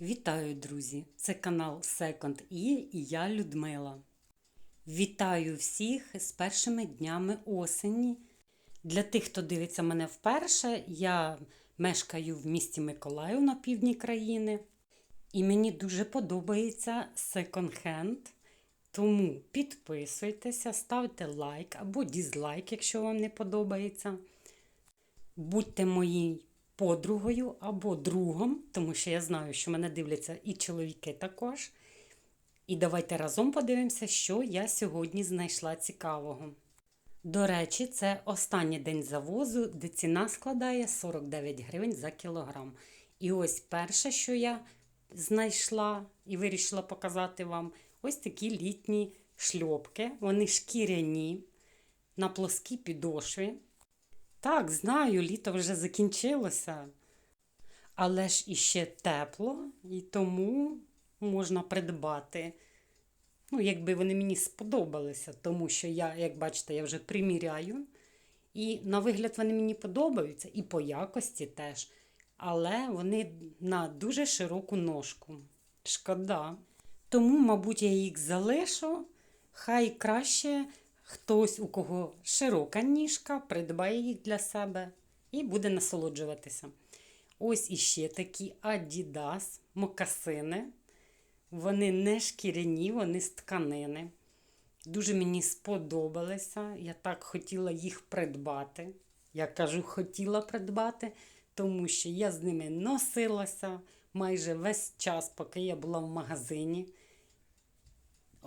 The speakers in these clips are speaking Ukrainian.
Вітаю, друзі! Це канал Second E і я Людмила. Вітаю всіх з першими днями осені. Для тих, хто дивиться мене вперше, я мешкаю в місті Миколаїв на півдні країни. І мені дуже подобається секонд-хенд. Тому підписуйтеся, ставте лайк або дізлайк, якщо вам не подобається. Будьте моїй подругою або другом, тому що я знаю, що мене дивляться і чоловіки також. І давайте разом подивимося, що я сьогодні знайшла цікавого. До речі, це останній день завозу, де ціна складає 49 гривень за кілограм. І ось перше, що я знайшла і вирішила показати вам, ось такі літні шльопки. Вони шкіряні на плоскій підошві. Так, знаю, літо вже закінчилося. Але ж іще тепло, і тому можна придбати. Ну, якби вони мені сподобалися, тому що я, як бачите, я вже приміряю. І на вигляд вони мені подобаються, і по якості теж. Але вони на дуже широку ножку. Шкода. Тому, мабуть, я їх залишу. Хай краще хтось, у кого широка ніжка, придбає їх для себе і буде насолоджуватися. Ось іще такі Adidas мокасини. Вони не шкіряні, вони з тканини. Дуже мені сподобалися. Я так хотіла їх придбати. Я кажу, хотіла придбати, тому що я з ними носилася майже весь час, поки я була в магазині.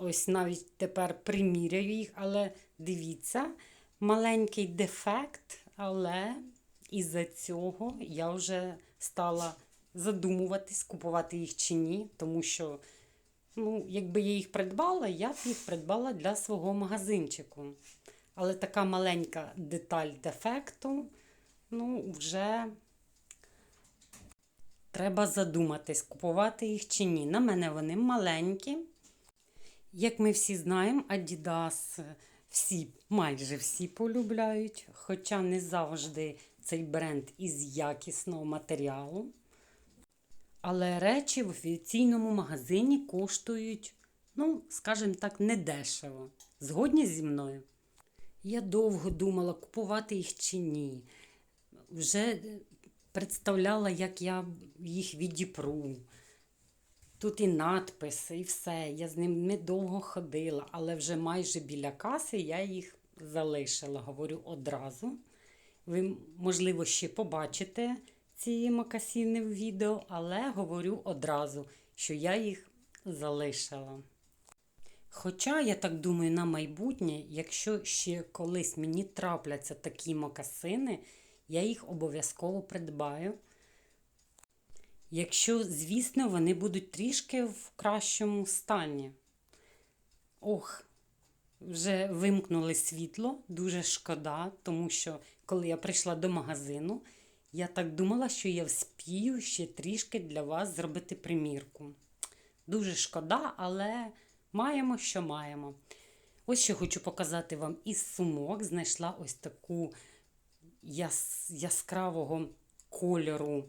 Ось навіть тепер приміряю їх, але дивіться, маленький дефект, але із-за цього я вже стала задумуватись, купувати їх чи ні, тому що, ну, якби я їх придбала, я б їх придбала для свого магазинчику. Але така маленька деталь дефекту, ну, вже треба задуматись, купувати їх чи ні. На мене вони маленькі. Як ми всі знаємо, Adidas всі, майже всі полюбляють, хоча не завжди цей бренд із якісного матеріалу. Але речі в офіційному магазині коштують, ну, скажімо так, недешево. Згодні зі мною. Я довго думала, купувати їх чи ні. Вже представляла, як я їх відіпру. Тут і надписи, і все. Я з ним недовго ходила, але вже майже біля каси я їх залишила, говорю одразу. Ви, можливо, ще побачите ці макасіни в відео, але говорю одразу, що я їх залишила. Хоча, я так думаю, на майбутнє, якщо ще колись мені трапляться такі макасини, я їх обов'язково придбаю. Якщо, звісно, вони будуть трішки в кращому стані. Ох, вже вимкнули світло, дуже шкода, тому що коли я прийшла до магазину, я так думала, що я вспію ще трішки для вас зробити примірку. Дуже шкода, але маємо, що маємо. Ось що хочу показати вам із сумок. Знайшла ось таку яс яскравого кольору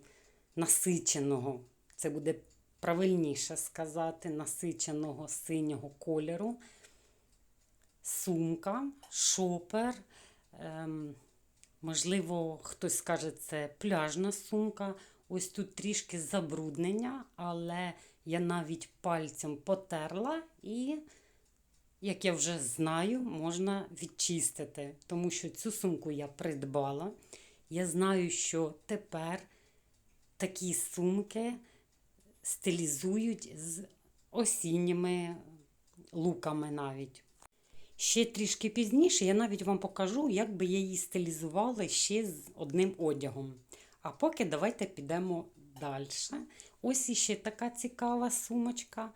насиченого, це буде правильніше сказати, насиченого синього кольору. Сумка, шопер. Ем, можливо, хтось скаже, це пляжна сумка. Ось тут трішки забруднення, але я навіть пальцем потерла і, як я вже знаю, можна відчистити, тому що цю сумку я придбала. Я знаю, що тепер такі сумки стилізують з осінніми луками навіть. Ще трішки пізніше я навіть вам покажу, як би я її стилізувала ще з одним одягом. А поки давайте підемо далі. Ось іще така цікава сумочка.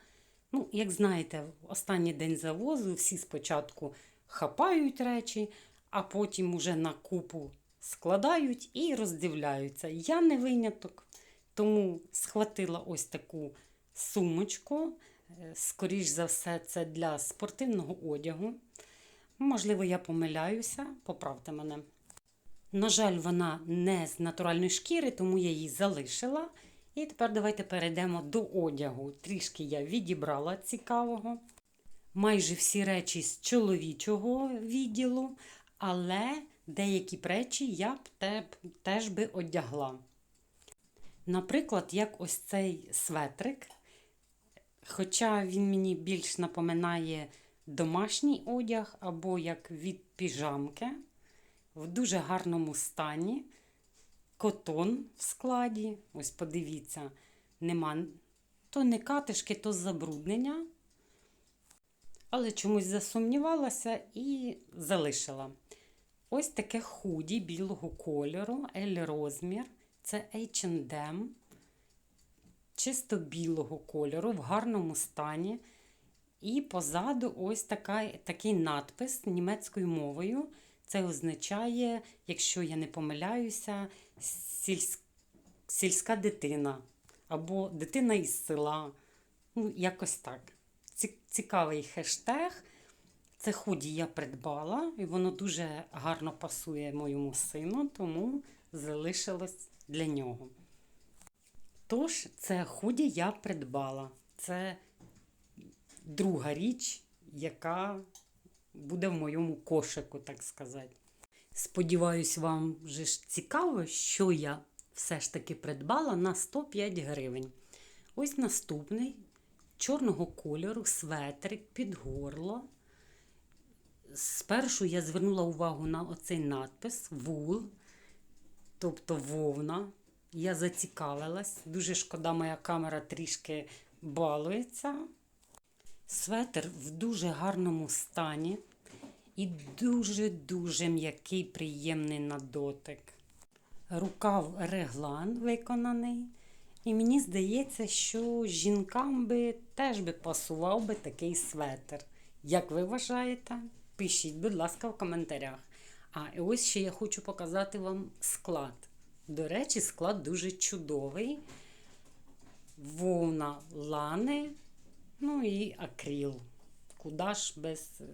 Ну, як знаєте, в останній день завозу всі спочатку хапають речі, а потім уже на купу складають і роздивляються. Я не виняток. Тому схватила ось таку сумочку. Е, скоріш за все, це для спортивного одягу. Можливо, я помиляюся, поправте мене. На жаль, вона не з натуральної шкіри, тому я її залишила І тепер давайте перейдемо до одягу. Трішки я відібрала цікавого. Майже всі речі з чоловічого відділу, але деякі речі я б теж би одягла. Наприклад, як ось цей светрик. Хоча він мені більш напоминає домашній одяг або як від піжамки в дуже гарному стані. Котон в складі. Ось подивіться, нема то не катишки, то забруднення. Але чомусь засумнівалася і залишила. Ось таке худі білого кольору, L розмір. Це H&M. Чисто білого кольору, в гарному стані. І позаду ось така, такий надпис німецькою мовою. Це означає, якщо я не помиляюся, сільсь... сільська дитина або дитина із села. Ну, якось так. Цікавий хештег. Це худі я придбала, і воно дуже гарно пасує моєму сину, тому залишилось для нього. Тож, це худі я придбала. Це друга річ, яка буде в моєму кошику, так сказати. Сподіваюсь, вам вже ж цікаво, що я все ж таки придбала на 105 гривень. Ось наступний чорного кольору светрик під горло. Спершу я звернула увагу на оцей надпис вул, тобто вовна. Я зацікавилась. Дуже шкода, моя камера трішки балується. Светр в дуже гарному стані і дуже-дуже м'який, приємний на дотик. Рукав реглан виконаний. І мені здається, що жінкам би теж би пасував би такий светр. Як ви вважаєте? Пишіть, будь ласка, в коментарях. А ось ще я хочу показати вам склад. До речі, склад дуже чудовий. Вовна лани, ну і акріл. Куда ж без. е,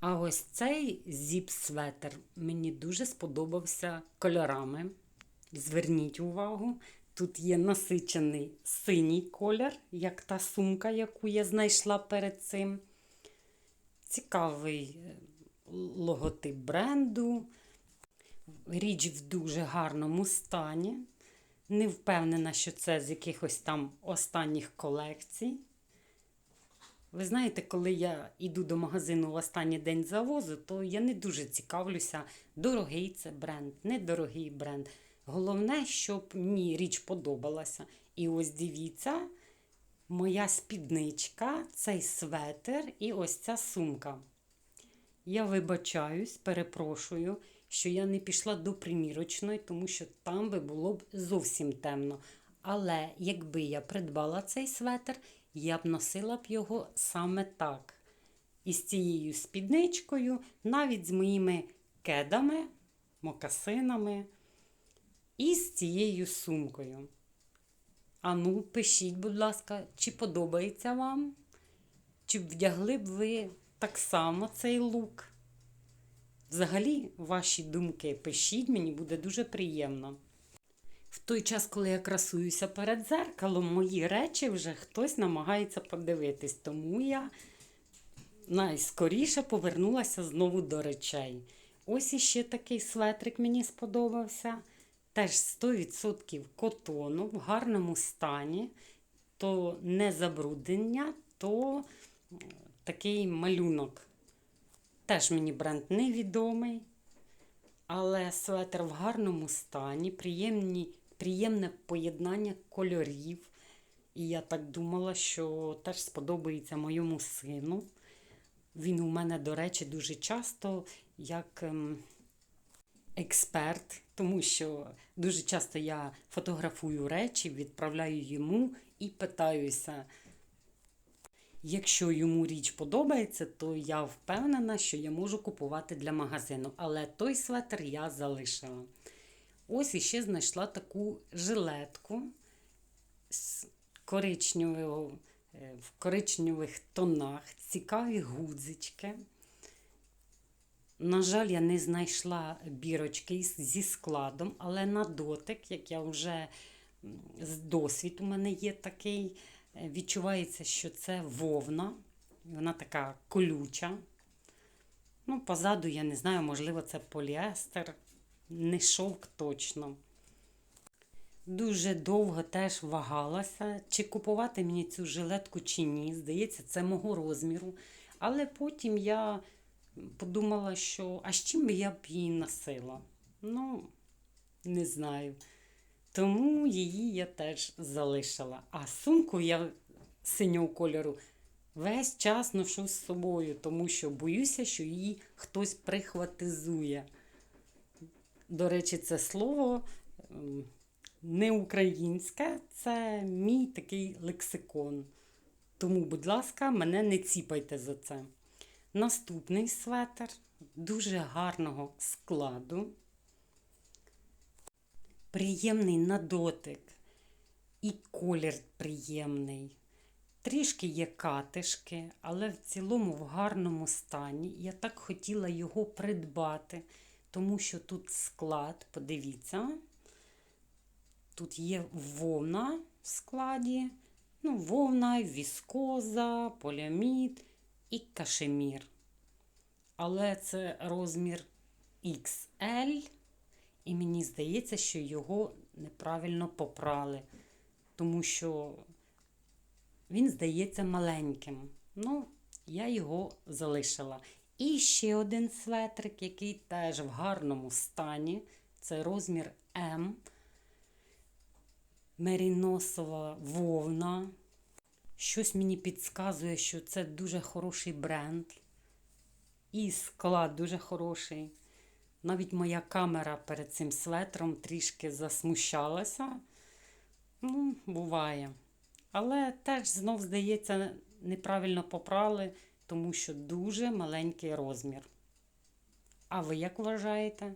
А ось цей зіп-светр мені дуже сподобався кольорами. Зверніть увагу, тут є насичений синій колір, як та сумка, яку я знайшла перед цим. Цікавий е, логотип бренду. Річ в дуже гарному стані. Не впевнена, що це з якихось там останніх колекцій. Ви знаєте, коли я йду до магазину в останній день завозу, то я не дуже цікавлюся, дорогий це бренд, недорогий бренд. Головне, щоб мені річ подобалася. І ось дивіться, моя спідничка, цей светр і ось ця сумка. Я вибачаюсь, перепрошую, що я не пішла до примірочної, тому що там би було б зовсім темно. Але якби я придбала цей светр, я б носила б його саме так. Із цією спідничкою, навіть з моїми кедами, мокасинами і з цією сумкою. Ану, пишіть, будь ласка, чи подобається вам? Чи вдягли б ви так само цей лук? Взагалі, ваші думки пишіть, мені буде дуже приємно. В той час, коли я красуюся перед зеркалом, мої речі вже хтось намагається подивитись, тому я найскоріше повернулася знову до речей. Ось іще такий светрик мені сподобався. Теж 100% котону в гарному стані, то не забруднення, то такий малюнок. Теж мені бренд невідомий, але светр в гарному стані, приємні, приємне поєднання кольорів. І я так думала, що теж сподобається моєму сину. Він у мене, до речі, дуже часто як ем, експерт, тому що дуже часто я фотографую речі, відправляю йому і питаюся. Якщо йому річ подобається, то я впевнена, що я можу купувати для магазину. Але той светр я залишила. Ось іще знайшла таку жилетку з коричневого, е, в коричневих тонах, цікаві гудзички. На жаль, я не знайшла бірочки зі складом, але на дотик, як я вже з- досвід у мене є такий. Відчувається, що це вовна. Вона така колюча. Ну, позаду, я не знаю, можливо, це поліестер, не шовк точно. Дуже довго теж вагалася, чи купувати мені цю жилетку чи ні. Здається, це мого розміру. Але потім я подумала, що а з чим би я б її носила? Ну, не знаю. Тому її я теж залишила. А сумку я синього кольору весь час ношу з собою, тому що боюся, що її хтось прихватизує. До речі, це слово ем, не українське, це мій такий лексикон. Тому, будь ласка, мене не ціпайте за це. Наступний светр дуже гарного складу. Приємний на дотик. І колір приємний. Трішки є катишки, але в цілому в гарному стані. Я так хотіла його придбати, тому що тут склад, подивіться, тут є вовна в складі, ну, вовна, віскоза, поліамід і кашемір. Але це розмір XL, і мені здається, що його неправильно попрали, тому що він здається маленьким. Ну, я його залишила. І ще один светрик, який теж в гарному стані. Це розмір М. Меріносова вовна. Щось мені підказує, що це дуже хороший бренд. І склад дуже хороший. Навіть моя камера перед цим светром трішки засмущалася. Ну, буває. Але теж знов, здається, неправильно попрали, тому що дуже маленький розмір. А ви як вважаєте?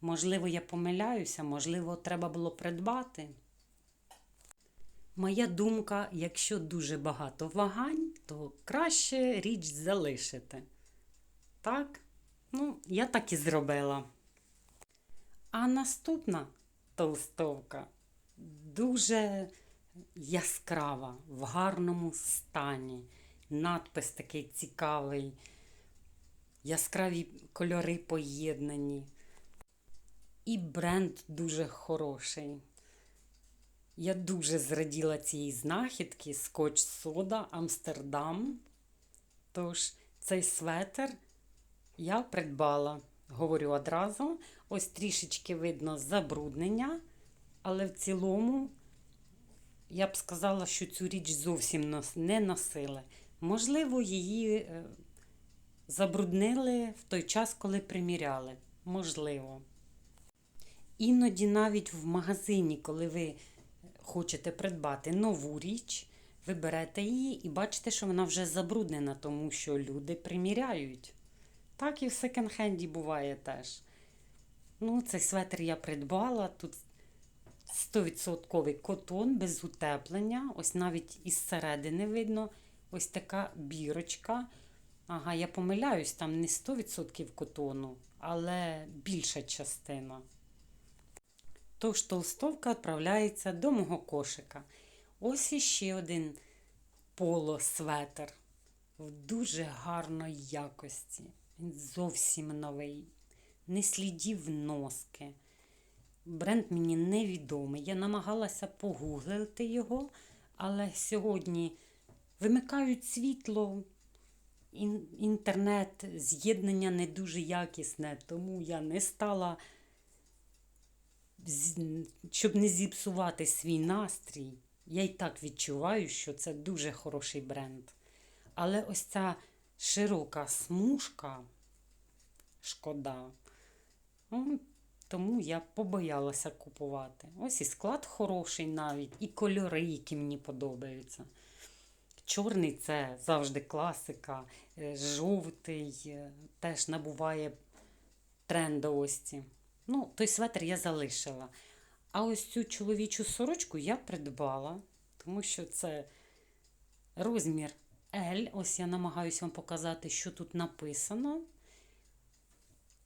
Можливо, я помиляюся, можливо, треба було придбати. Моя думка, якщо дуже багато вагань, то краще річ залишити. Так? Ну, я так і зробила. А наступна толстовка дуже яскрава, в гарному стані. Надпис такий цікавий, яскраві кольори поєднані. І бренд дуже хороший. Я дуже зраділа цієї знахідки Скотч Сода Амстердам. Тож цей светр я придбала, говорю одразу. Ось трішечки видно забруднення, але в цілому я б сказала, що цю річ зовсім не носили. Можливо, її е, забруднили в той час, коли приміряли. Можливо. Іноді навіть в магазині, коли ви хочете придбати нову річ, ви берете її і бачите, що вона вже забруднена, тому що люди приміряють. Так і в секонд-хенді буває теж. Ну, цей светр я придбала. Тут 100% котон без утеплення. Ось навіть із середини видно ось така бірочка. Ага, я помиляюсь, там не 100% котону, але більша частина. Тож толстовка відправляється до мого кошика. Ось іще один полосветр в дуже гарної якості. Він зовсім новий, не слідів носки. Бренд мені невідомий. Я намагалася погуглити його, але сьогодні вимикають світло, інтернет, з'єднання не дуже якісне, тому я не стала, щоб не зіпсувати свій настрій. Я й так відчуваю, що це дуже хороший бренд. Але ось ця широка смужка, шкода. Ну, тому я побоялася купувати. Ось і склад хороший навіть, і кольори, які мені подобаються. Чорний це завжди класика, е, жовтий е, теж набуває трендовості. Ну, той светр я залишила. А ось цю чоловічу сорочку я придбала, тому що це розмір L. Ось я намагаюся вам показати, що тут написано.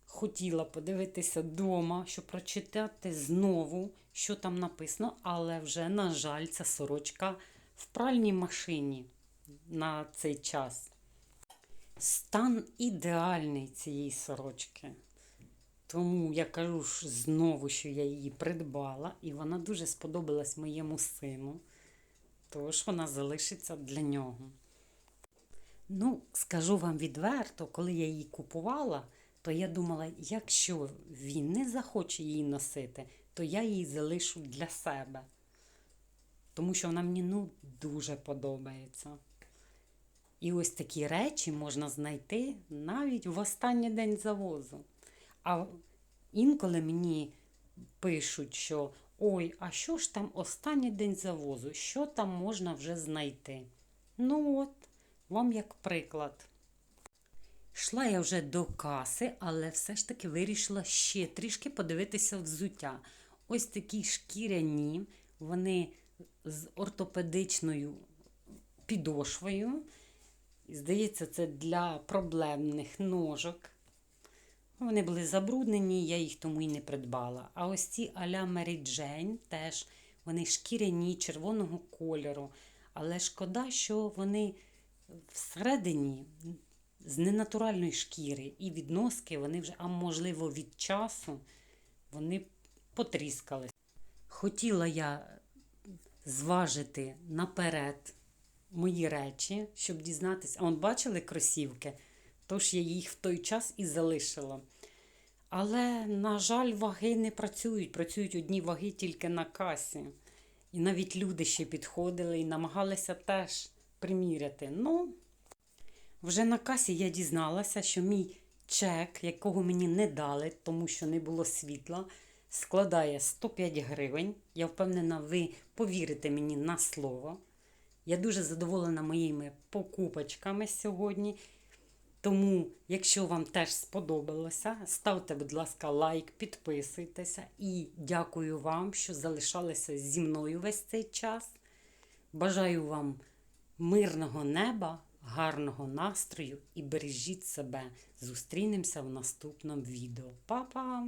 хотіла подивитися вдома, щоб прочитати знову, що там написано, але вже, на жаль, ця сорочка в пральній машині на цей час. Стан ідеальний цієї сорочки. Тому я кажу ж знову, що я її придбала, і вона дуже сподобалась моєму сину. Тож вона залишиться для нього. Ну, скажу вам відверто, коли я її купувала, то я думала, якщо він не захоче її носити, то я її залишу для себе. Тому що вона мені ну, дуже подобається. І ось такі речі можна знайти навіть в останній день завозу. А інколи мені пишуть, що ой, а що ж там останній день завозу? Що там можна вже знайти? Ну от, вам як приклад. Йшла я вже до каси, але все ж таки вирішила ще трішки подивитися взуття. Ось такі шкіряні, вони з ортопедичною підошвою. Здається, це для проблемних ножок. Вони були забруднені, я їх тому і не придбала. А ось ці а-ля Mary Jane теж вони шкіряні червоного кольору. Але шкода, що вони всередині з ненатуральної шкіри і відноски, вони вже, а можливо, від часу вони потріскали. Хотіла я зважити наперед мої речі, щоб дізнатися. А он бачили кросівки? Тож я їх в той час і залишила. Але, на жаль, ваги не працюють. Працюють одні ваги тільки на касі. І навіть люди ще підходили і намагалися теж приміряти. Ну, вже на касі я дізналася, що мій чек, якого мені не дали, тому що не було світла, складає 105 гривень. Я впевнена, ви повірите мені на слово. Я дуже задоволена моїми покупочками сьогодні. Тому, якщо вам теж сподобалося, ставте, будь ласка, лайк, підписуйтеся і дякую вам, що залишалися зі мною весь цей час. Бажаю вам мирного неба, гарного настрою і бережіть себе. Зустрінемося в наступному відео. Па-па!